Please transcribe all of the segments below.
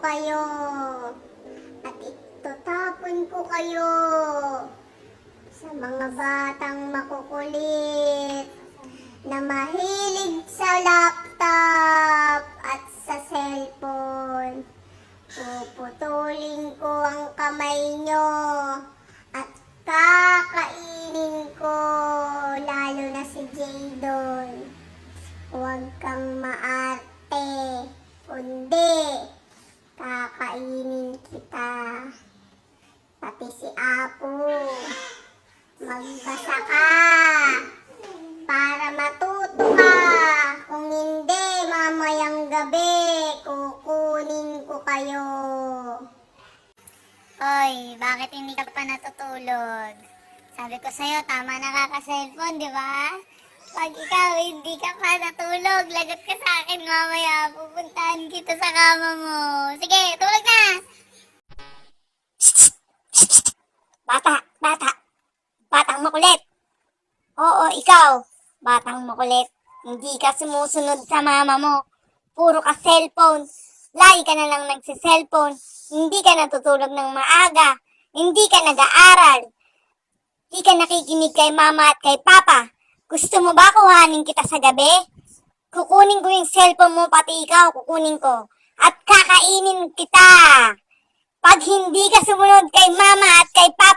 kayo at itutapon ko kayo sa mga batang makukulit na mahilig sa laptop at sa cellphone. Puputulin ko ang kamay nyo at kakainin ko lalo na si Jadon. Huwag kang maa Apo. Magbasa ka para matuto ka. Kung hindi, mamayang gabi, kukunin ko kayo. Oy, bakit hindi ka pa natutulog? Sabi ko sa'yo, tama na kaka-cellphone, di ba? Pag ikaw hindi ka pa natulog, lagot ka sa akin mamaya, pupuntahan kita sa kama mo. Sige, Bata, bata, batang makulit. Oo, ikaw, batang makulit. Hindi ka sumusunod sa mama mo. Puro ka cellphone. Lagi ka na lang nagsiselfone. Hindi ka natutulog ng maaga. Hindi ka nag-aaral. Hindi ka nakikinig kay mama at kay papa. Gusto mo ba kuhanin kita sa gabi? Kukunin ko yung cellphone mo, pati ikaw, kukunin ko. At kakainin kita. Pag hindi ka sumunod kay mama at kay papa,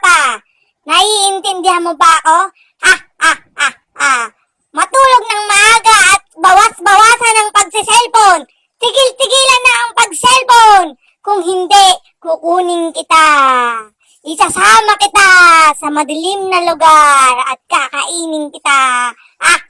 naiintindihan mo ba ako? Ha, ha, ha, ha. Matulog ng maaga at bawas-bawasan ang pagsiselfone. Tigil-tigilan na ang pag-cellphone. Kung hindi, kukunin kita. Isasama kita sa madilim na lugar at kakainin kita. Ah,